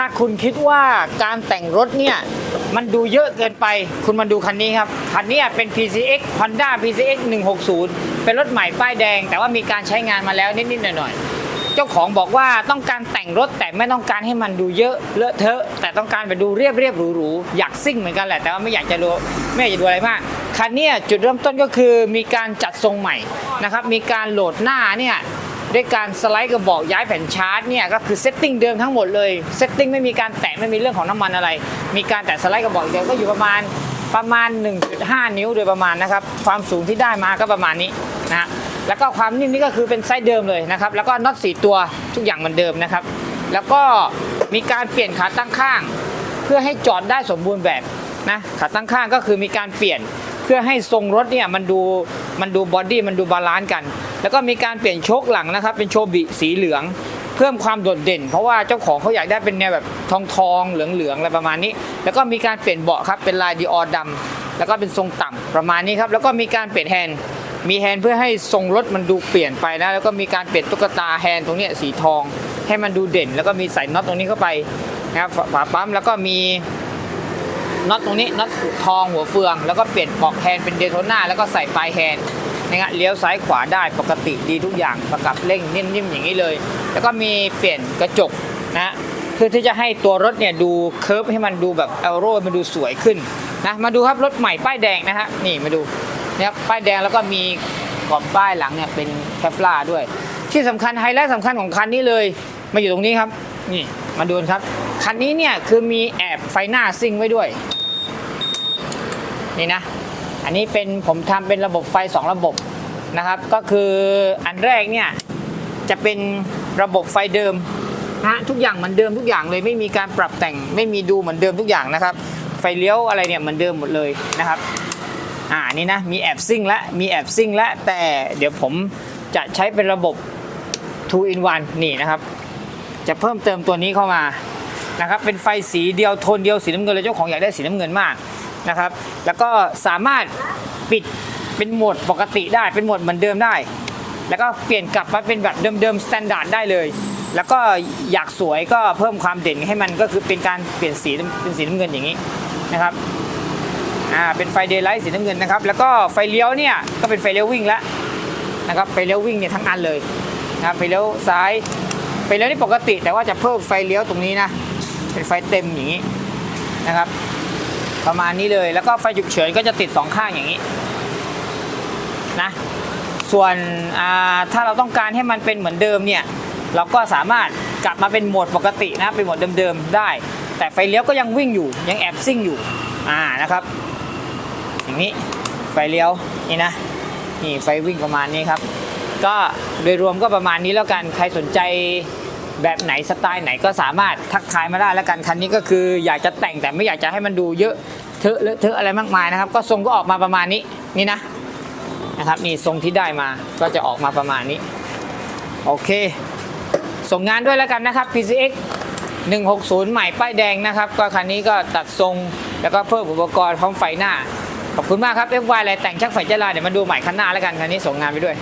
ถ้าคุณคิดว่าการแต่งรถเนี่ย มันดูเยอะเกินไป คุณมาดูคันนี้ครับ คันนี้เป็น PCX Honda PCX 160 เป็นรถใหม่ป้ายแดง แต่ว่ามีการใช้งานมาแล้วนิดๆหน่อยๆ เจ้าของบอกว่าต้องการแต่งรถแต่ไม่ต้องการให้มันดูเยอะเลอะเทอะ แต่ต้องการไปดูเรียบเรียบๆหรูๆอยากซิ่งเหมือนกันแหละ แต่ว่าไม่อยากจะดูไม่อยากจะดูอะไรมาก คันนี้จุดเริ่มต้นก็คือมีการจัดทรงใหม่นะครับ มีการโหลดหน้าเนี่ย ด้วยการสไลด์กระบอกย้ายแผ่นชาร์จเนี่ยก็คือเซตติ้งเดิมทั้งหมดเลยเซตติ้งไม่มีการแตะไม่มีเรื่องของน้ำมันอะไร มีการแตะสไลด์กระบอกเดียวก็อยู่ประมาณประมาณ 1.5 นิ้วโดยประมาณนะครับความสูงที่ได้มาก็ประมาณนี้นะฮะแล้วก็ความนิ่มนี่ก็คือเป็นไซส์เดิมเลยนะครับแล้วก็น็อตสีตัวทุกอย่างเหมือนเดิมนะครับ แล้วก็มีการเปลี่ยนขาตั้งข้าง เพื่อให้จอดได้สมบูรณ์แบบนะขาตั้งข้างก็คือมีการเปลี่ยนเพื่อให้ทรงรถเนี่ยมันดู มันดูบอดี้มันดูบาลานซ์กัน แล้วก็มีการเปลี่ยนโชคหลังนะครับ เป็นโชบิสีเหลือง เพิ่มความโดดเด่น เพราะว่าเจ้าของเขาอยากได้เป็นแนวแบบทองทองเหลืองเหลืองอะไรประมาณนี้ แล้วก็มีการเปลี่ยนเบาะครับเป็นลายดีออดำแล้วก็เป็นทรงต่ำประมาณนี้ครับแล้วก็มีการเปลี่ยนแฮนด์มีแฮนด์เพื่อให้ทรงรถมันดูเปลี่ยนไปนะแล้วก็มีการเปลี่ยนตุ๊กตาแฮนด์ตรงนี้สีทอง ให้มันดูเด่น แล้วก็มีใส่น็อตตรงนี้เข้าไปนะครับฝาปั๊มแล้วก็มี น็อตตรงนี้น็อตทองหัวเฟือง แล้วก็เปลี่ยนปลอกแฮนด์เป็นเดโทน่าแล้วก็ใส่ปลายแฮนด์นะฮะเลี้ยวซ้ายขวาได้ปกติดีทุกอย่างประกับเร่งนิ่มๆอย่างนี้เลย แล้วก็มีเปลี่ยนกระจกนะเพื่อที่จะให้ตัวรถเนี่ยดูเคิร์ฟให้มันดูแบบเอโร่มันดูสวยขึ้นนะมาดูครับรถใหม่ป้ายแดงนะฮะนี่มาดูเนี่ยป้ายแดงแล้วก็มีกรอบป้ายหลังเนี่ยเป็นแคฟลาด้วย ที่สำคัญไฮไลท์สำคัญของคันนี้เลย มาอยู่ตรงนี้ครับ นี่มาดูครับ คันนี้เนี่ยคือมีแอบไฟหน้าซิ่งไว้ด้วย นี่นะ อันนี้เป็นผมทำเป็นระบบไฟ 2 ระบบนะครับ ก็คืออันแรกเนี่ยจะเป็นระบบไฟเดิมนะทุกอย่างเหมือนเดิมทุกอย่างเลยไม่มีการปรับแต่งไม่มีดูเหมือนเดิมทุกอย่างนะครับ ไฟเลี้ยวอะไรเนี่ยเหมือนเดิมหมดเลยนะครับอ่านี่นะมีแอบซิ่งและมีแอบซิ่งและแต่เดี๋ยวผมจะใช้เป็นระบบ 2 in 1 นี่นะครับ จะเพิ่มเติมตัวนี้เข้ามา นะครับเป็นไฟสีเดียวโทนเดียวสีน้ำเงินเลยเจ้าของอยากได้สีน้ำเงินมากนะครับแล้วก็สามารถปิดเป็นโหมดปกติได้เป็นโหมดเหมือนเดิมได้ แล้วก็เปลี่ยนกลับมาเป็นแบบเดิมๆสแตนดาร์ดได้เลย แล้วก็อยากสวยก็เพิ่มความเด่นให้มันก็คือเป็นการเปลี่ยนสีเป็นสีน้ำเงินอย่างนี้นะครับอ่าเป็นไฟเดย์ไลท์สีน้ำเงินนะครับแล้วก็ไฟเลี้ยวเนี่ยก็เป็นไฟเลี้ยววิ่งแล้วนะครับไฟเลี้ยววิ่งเนี่ยทั้งอันเลยนะไฟเลี้ยวซ้ายไฟเลี้ยวนี่ปกติ แต่ว่าจะเพิ่มไฟเลี้ยวตรงนี้นะ เป็นไฟเต็มอย่างนี้นะครับ ประมาณนี้เลยแล้วก็ไฟฉุกเฉินก็จะติดสองข้างอย่างนี้นะส่วนถ้าเราต้องการให้มันเป็นเหมือนเดิมเนี่ยเราก็สามารถกลับมาเป็นโหมดปกตินะเป็นโหมดเดิมๆได้ แต่ไฟเลี้ยวก็ยังวิ่งอยู่ยังแอบซิ่งอยู่อ่านะครับ อย่างนี้ไฟเลี้ยวนี่นะนี่ไฟวิ่งประมาณนี้ครับ ก็โดยรวมก็ประมาณนี้แล้วกันใครสนใจ แบบไหนสไตล์ไหนก็สามารถทักทายมาได้แล้วกันคันนี้ก็คืออยากจะแต่งแต่ไม่อยากจะให้มันดูเยอะเทอะเลอะเทอะอะไรมากมายนะครับก็ทรงก็ออกมาประมาณนี้นี่นะนะครับนี่ทรงที่ได้มาก็จะออกมาประมาณนี้โอเค ส่งงานด้วยแล้วกันนะครับ PCX 160 ใหม่ป้ายแดงนะครับ ก็คันนี้ก็ตัดทรงแล้วก็เพิ่มอุปกรณ์พร้อมไฟหน้า ขอบคุณมากครับ FY อะไรแต่งชักไฟจลาเดี๋ยวมาดูใหม่คันหน้าแล้วกันคันนี้ส่งงานไปด้วย